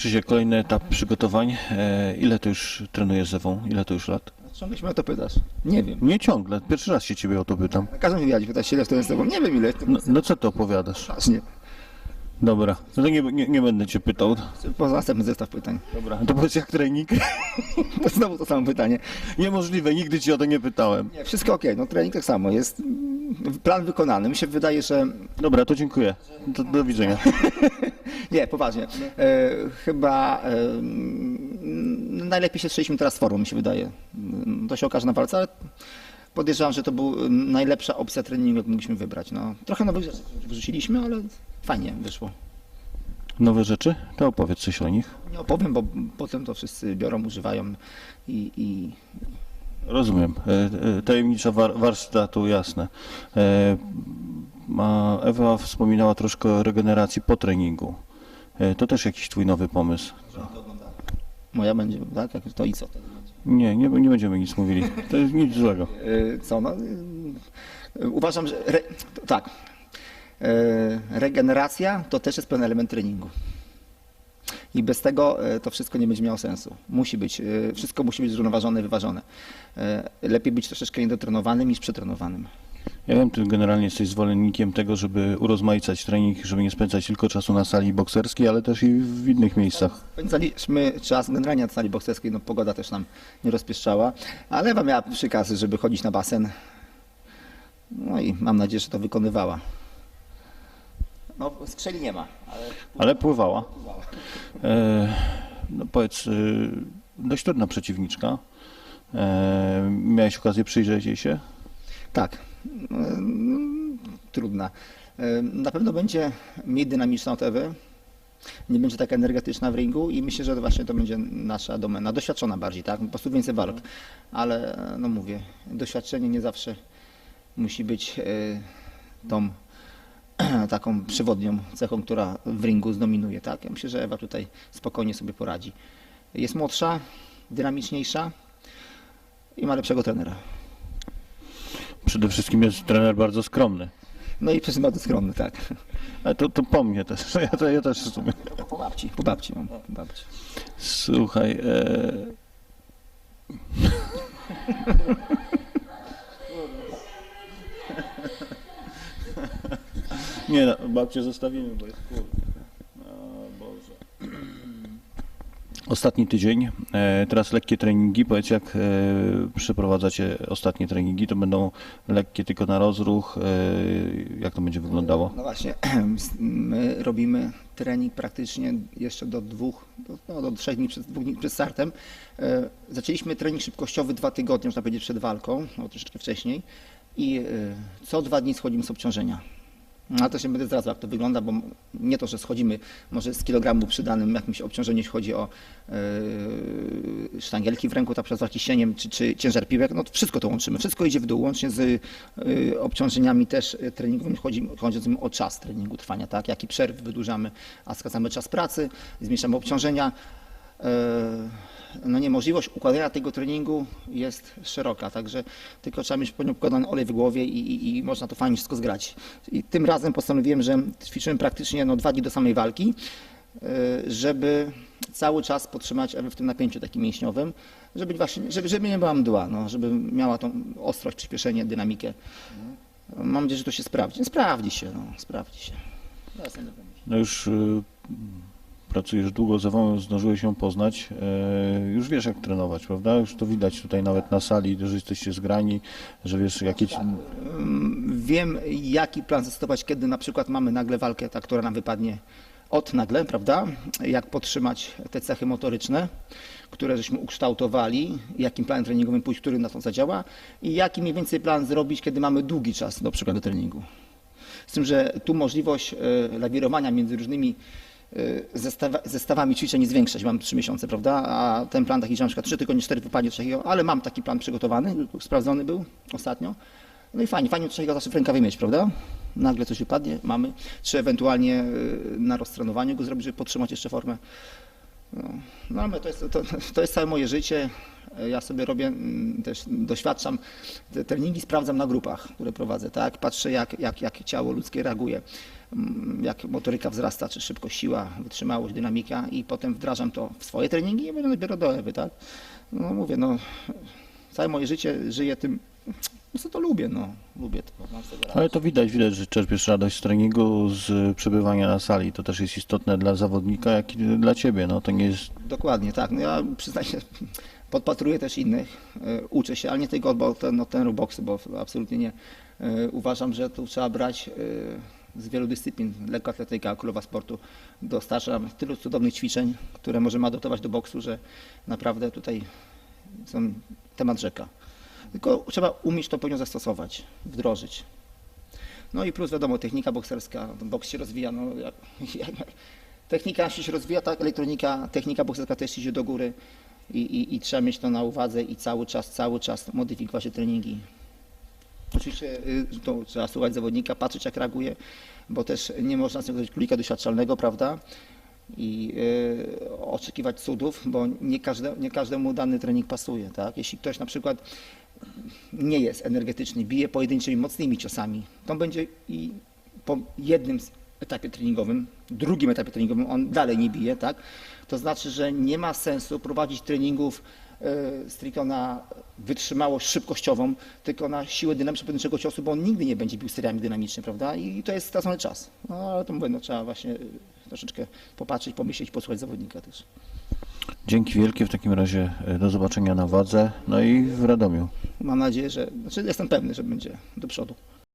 Krzysiek, kolejny etap przygotowań. E, ile to już trenujesz z Ewą? Ile to już lat? Ciągle się mnie o to pytasz. Nie wiem. Nie ciągle, pierwszy raz się ciebie o to pytam. Na każdym wywiadzie pytasz się, ile to jest z tobą. Nie wiem ile. To No, no co ty opowiadasz? Strasznie. Dobra, no to nie, nie, nie będę cię pytał. Poza następny zestaw pytań. Dobra, to powiedz jak trening? To znowu to samo pytanie. Niemożliwe, nigdy ci o to nie pytałem. Nie, wszystko ok. No trening tak samo. Jest plan wykonany. Mi się wydaje, że... Dobra, to dziękuję. Do, do widzenia. Nie, poważnie. E, chyba e, mm, najlepiej się strzeliśmy teraz z formą, mi się wydaje. Mm, To się okaże na walce, ale podejrzewam, że to była najlepsza opcja treningu, jaką mogliśmy wybrać. No, trochę nowych rzeczy wyrzuciliśmy, ale fajnie wyszło. Nowe rzeczy? To opowiedz coś o nich. Nie opowiem, bo potem to wszyscy biorą, używają i, i Rozumiem. E, e, Tajemnicza war, warsztatu, jasne. E, Ewa wspominała troszkę o regeneracji po treningu. To też jakiś twój nowy pomysł. moja będzie, tak? Jak to i co? Nie, nie, nie będziemy nic mówili. To jest nic złego. Co? No, uważam, że re, tak. Regeneracja to też jest pewien element treningu. I bez tego e, to wszystko nie będzie miało sensu. Musi być, e, wszystko musi być zrównoważone, wyważone. E, Lepiej być troszeczkę niedotrenowanym niż przetrenowanym. Ja wiem, ty generalnie jesteś zwolennikiem tego, żeby urozmaicać trening, żeby nie spędzać tylko czasu na sali bokserskiej, ale też i w innych miejscach. Spędzaliśmy czas generalnie na sali bokserskiej, no pogoda też nam nie rozpieszczała, ale Ewa miała przykaz, żeby chodzić na basen. No i mam nadzieję, że to wykonywała. No, skrzeli nie ma, ale Ale pływała. E, no powiedz, e, dość trudna przeciwniczka. E, miałeś okazję przyjrzeć jej się? tak, mm, trudna. E, Na pewno będzie mniej dynamiczna od Ewy, nie będzie taka energetyczna w ringu i myślę, że właśnie to będzie nasza domena, doświadczona bardziej, tak, po prostu więcej walk, ale e, no mówię, doświadczenie nie zawsze musi być e, tą taką przewodnią cechą, która w ringu zdominuje, tak, ja myślę, że Ewa tutaj spokojnie sobie poradzi. Jest młodsza, dynamiczniejsza i ma lepszego trenera. Przede wszystkim jest trener bardzo skromny. No i przez bardzo skromny, tak. Ale to, to po mnie też. Ja, to, ja też w sumie. Po babci, po babci mam, po babci. Słuchaj. E... Nie no, babcię zostawimy, bo jest kurde. O Boże. Ostatni tydzień, e, teraz lekkie treningi. Powiedz, jak e, przeprowadzacie ostatnie treningi? To będą lekkie tylko na rozruch. E, jak to będzie wyglądało? No właśnie, my robimy trening praktycznie jeszcze do dwóch, do, no, do trzech dni przed, dwóch dni przed startem. E, Zaczęliśmy trening szybkościowy dwa tygodnie, można powiedzieć, przed walką, no, troszeczkę wcześniej i e, co dwa dni schodzimy z obciążenia. No, też nie będę zdradzał, jak to wygląda, bo nie to, że schodzimy może z kilogramu przy danym jakimś obciążeniu, jeśli chodzi o e, sztangielki w ręku, tak przed ciśnieniem, czy, czy ciężar piłek, no to wszystko to łączymy, wszystko idzie w dół, łącznie z e, obciążeniami też e, treningowymi, chodzi, chodzi o czas treningu trwania, tak, jaki przerw wydłużamy, a skracamy czas pracy, zmniejszamy obciążenia. No niemożliwość układania tego treningu jest szeroka, także tylko trzeba mieć układany olej w głowie i, i, i można to fajnie wszystko zgrać. I tym razem postanowiłem, że ćwiczymy praktycznie no, dwa dni do samej walki, e, żeby cały czas podtrzymać w tym napięciu takim mięśniowym, żeby, właśnie, żeby, żeby nie była mdła, no, żeby miała tą ostrość, przyspieszenie, dynamikę. Mam nadzieję, że to się sprawdzi. Sprawdzi się, no, sprawdzi się. No już y, pracujesz długo zdążyłeś ją poznać. E, już wiesz jak trenować, prawda? Już to widać tutaj nawet na sali, że jesteście zgrani, że wiesz jakie... Mm, Wiem, jaki plan zastosować, kiedy na przykład mamy nagle walkę, ta, która nam wypadnie od nagle, prawda? Jak podtrzymać te cechy motoryczne, które żeśmy ukształtowali, jakim planem treningowym pójść, który na to zadziała i jaki mniej więcej plan zrobić, kiedy mamy długi czas do przykładu treningu. Z tym, że tu możliwość e, lawirowania między różnymi zestawa, zestawami ćwiczeń jest większa, mam 3 miesiące, prawda? A ten plan taki, że na przykład 3 tygodnie, 4 wypadnie, takiego, ale mam taki plan przygotowany, sprawdzony był ostatnio. No i fajnie, fajnie takiego zawsze w rękawie mieć, prawda? Nagle coś wypadnie, mamy. Czy ewentualnie y, na roztrenowaniu go zrobić, żeby podtrzymać jeszcze formę. No, no ale to jest, to, to jest całe moje życie. Ja sobie robię, mm, też doświadczam, treningi sprawdzam na grupach, które prowadzę, tak? Patrzę jak, jak, jak ciało ludzkie reaguje. mm, jak motoryka wzrasta, czy szybkość, siła, wytrzymałość, dynamika i potem wdrażam to w swoje treningi i będę dopiero do Ewy, tak? No mówię, no całe moje życie żyję tym, no co to lubię, no lubię to. Mam z tego radość. Ale to widać, widać, że czerpiesz radość z treningu, z przebywania na sali. To też jest istotne dla zawodnika, jak i dla ciebie. No to nie jest Dokładnie, tak. No ja przyznaję się, podpatruję też innych, e, uczę się, ale nie tylko od ten, od ten boxu, bo absolutnie nie. E, Uważam, że tu trzeba brać e, z wielu dyscyplin, lekkoatletyka, królowa sportu, dostarczam tylu cudownych ćwiczeń, które możemy adoptować do boksu, że naprawdę tutaj są temat rzeka. Tylko trzeba umieć to pewnie zastosować, wdrożyć. No i plus wiadomo, technika bokserska, ten boks się rozwija. No, jak, jak, technika się rozwija, tak, elektronika, technika bokserska też idzie do góry i, i, i trzeba mieć to na uwadze i cały czas, cały czas modyfikować te treningi. Oczywiście y, to trzeba słuchać zawodnika, patrzeć jak reaguje, bo też nie można zrobić królika doświadczalnego, prawda? I y, oczekiwać cudów, bo nie, każde, nie każdemu dany trening pasuje, tak? Jeśli ktoś na przykład nie jest energetyczny, bije pojedynczymi mocnymi ciosami, to będzie i po jednym etapie treningowym, drugim etapie treningowym on dalej nie bije, tak? To znaczy, że nie ma sensu prowadzić treningów y, stricte na wytrzymałość szybkościową, tylko na siłę dynamiczną pojedynczego ciosu, bo on nigdy nie będzie bił seriami dynamicznie, prawda? I to jest stracony czas. No ale to mówię, no, trzeba właśnie troszeczkę popatrzeć, pomyśleć, posłuchać zawodnika też. Dzięki wielkie w takim razie. e, Do zobaczenia na wadze. No i w Radomiu. Mam nadzieję, że, znaczy jestem pewny, że będzie do przodu.